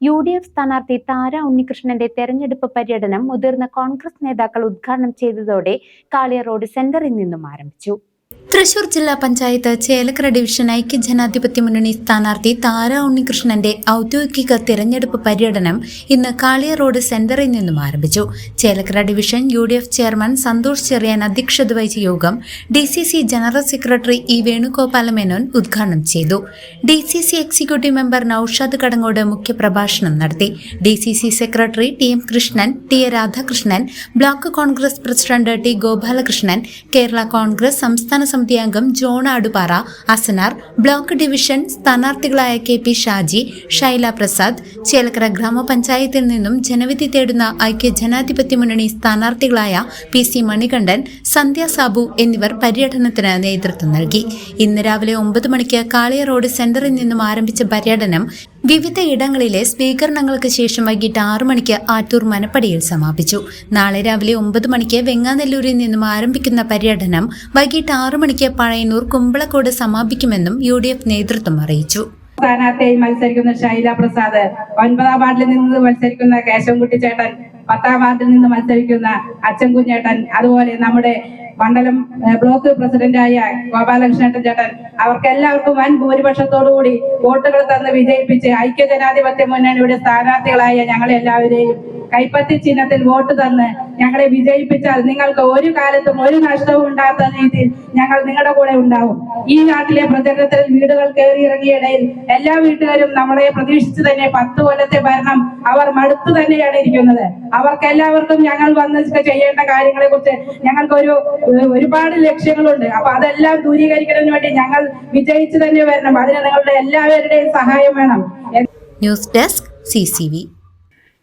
U D F സ്ഥാനാർത്ഥി താര ഉണ്ണികൃഷ്ണന്റെ തെരഞ്ഞെടുപ്പ് പര്യടനം മുതിർന്ന കോൺഗ്രസ് നേതാക്കൾ ഉദ്ഘാടനം ചെയ്തതോടെ കാളിയ റോഡ് സെന്ററിൽ നിന്നും ആരംഭിച്ചു തൃശൂർ ജില്ലാ പഞ്ചായത്ത് ചേലക്കര ഡിവിഷൻ ഐക്യജനാധിപത്യ മുന്നണി സ്ഥാനാർത്ഥി താര ഉണ്ണികൃഷ്ണന്റെ ഔദ്യോഗിക തിരഞ്ഞെടുപ്പ് പര്യടനം ഇന്ന് കാളിയ റോഡ് സെന്ററിൽ നിന്നും ആരംഭിച്ചു. Chelakkara division U chairman Santhosh Cheriyan അധ്യക്ഷത വഹിച്ച യോഗം D general secretary E Venugopala Menon ഉദ്ഘാടനം ചെയ്തു. D executive member Noushad Kadangode മുഖ്യപ്രഭാഷണം നടത്തി. D secretary T M Krishnan T A Radhakrishnan block Congress president T Gopalakrishnan Kerala Congress സംസ്ഥാന സമിതി അംഗം John Adupara Asanar block division സ്ഥാനാർത്ഥികളായ കെ പി ഷാജി ഷൈല പ്രസാദ് ചേലക്കര ഗ്രാമപഞ്ചായത്തിൽ നിന്നും ജനവിധി തേടുന്ന ഐക്യ ജനാധിപത്യ മുന്നണി സ്ഥാനാർത്ഥികളായ പി സി മണികണ്ഠൻ സന്ധ്യ സാബു എന്നിവർ പര്യടനത്തിന് നേതൃത്വം നൽകി. ഇന്ന് രാവിലെ ഒമ്പത് മണിക്ക് കാളിയ റോഡ് സെന്ററിൽ നിന്നും ആരംഭിച്ച പര്യടനം വിവിധ ഇടങ്ങളിലെ സ്വീകരണങ്ങൾക്ക് ശേഷം വൈകിട്ട് ആറു മണിക്ക് ആറ്റൂർ മനപ്പടിയിൽ സമാപിച്ചു. നാളെ രാവിലെ ഒമ്പത് മണിക്ക് വെങ്ങാനെല്ലൂരിൽ നിന്നും ആരംഭിക്കുന്ന പര്യടനം വൈകിട്ട് ആറു മണിക്ക് പഴയന്നൂർ കുമ്പളക്കോട് സമാപിക്കുമെന്നും യു നേതൃത്വം അറിയിച്ചു. സ്ഥാനാർത്ഥിയായി മത്സരിക്കുന്ന ഷൈല പ്രസാദ് ഒൻപതാം വാർഡിൽ നിന്ന് മത്സരിക്കുന്ന കേശവൻകുട്ടി ചേട്ടൻ പത്താം വാർഡിൽ നിന്ന് മത്സരിക്കുന്ന അച്ഛൻ കുഞ്ഞേട്ടൻ അതുപോലെ നമ്മുടെ മണ്ഡലം ബ്ലോക്ക് പ്രസിഡന്റായ ഗോപാലകൃഷ്ണേട്ടൻ ചേട്ടൻ അവർക്ക് എല്ലാവർക്കും വൻ ഭൂരിപക്ഷത്തോടുകൂടി വോട്ടുകൾ തന്ന് വിജയിപ്പിച്ച് ഐക്യ ജനാധിപത്യ മുന്നണിയുടെ സ്ഥാനാർത്ഥികളായ ഞങ്ങളെ എല്ലാവരെയും കൈപ്പത്തി ചിഹ്നത്തിൽ വോട്ട് തന്ന് ഞങ്ങളെ വിജയിപ്പിച്ചാൽ നിങ്ങൾക്ക് ഒരു കാലത്തും ഒരു നഷ്ടവും ഉണ്ടാത്ത രീതിയിൽ ഞങ്ങൾ നിങ്ങളുടെ കൂടെ ഉണ്ടാവും. ഈ നാട്ടിലെ പ്രചരണത്തിൽ വീടുകൾ കയറി ഇറങ്ങിയ ഇടയിൽ എല്ലാ വീട്ടുകാരും നമ്മളെ പ്രതീക്ഷിച്ച് തന്നെ പത്ത് കൊല്ലത്തെ ഭരണം അവർ മടുത്തു തന്നെയാണ് ഇരിക്കുന്നത്. അവർക്ക് എല്ലാവർക്കും ഞങ്ങൾ വന്ന് ചെയ്യേണ്ട കാര്യങ്ങളെ കുറിച്ച് ഞങ്ങൾക്ക് ഒരു ഒരുപാട് ലക്ഷ്യങ്ങളുണ്ട്. അപ്പൊ അതെല്ലാം ദൂരീകരിക്കുന്നതിന് വേണ്ടി ഞങ്ങൾ വിജയിച്ചു തന്നെ വരണം. അതിന് നിങ്ങളുടെ എല്ലാവരുടെയും സഹായം വേണം. News desk C